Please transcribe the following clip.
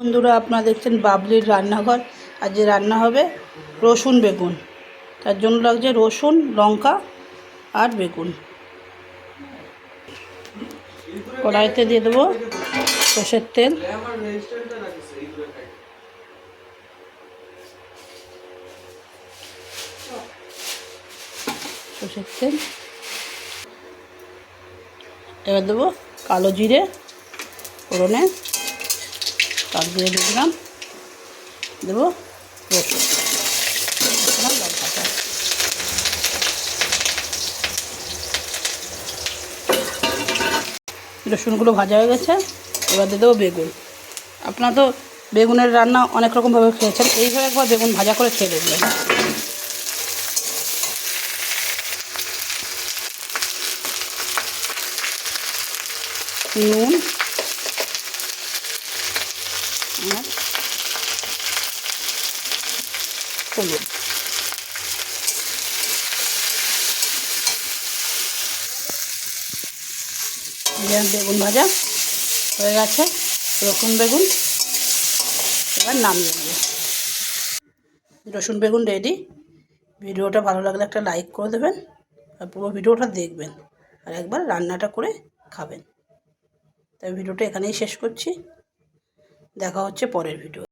বন্ধুরা, আপনারা দেখছেন বাবলির রান্নাঘর। আর যে রান্না হবে রসুন বেগুন। তার জন্য লাগছে রসুন, লঙ্কা আর বেগুন। কড়াইতে দিয়ে দেবো সর্ষের তেল। সর্ষের তেল। এবার দেবো কালো জিরে ফোড়নে। তার দিয়ে দিলাম। দেবো লঙ্কাটা রসুনগুলো ভাজা হয়ে গেছে, এবার দিয়ে দেবো বেগুন। আপনারা তো বেগুনের রান্না অনেক রকমভাবে খেয়েছেন, এইভাবে একবার বেগুন ভাজা করে খেয়ে দেখবেন। নুন আর হলুদ বেগুন ভাজা হয়ে গেছে, রসুন বেগুন। এবার নামিয়ে নেব। রসুন বেগুন রেডি ভিডিওটা ভালো লাগলে একটা লাইক করে দেবেন আর পুরো ভিডিওটা দেখবেন। আর একবার রান্নাটা করে খাবেন। তাই ভিডিওটা এখানেই শেষ করছি। দেখা হচ্ছে পরের ভিডিও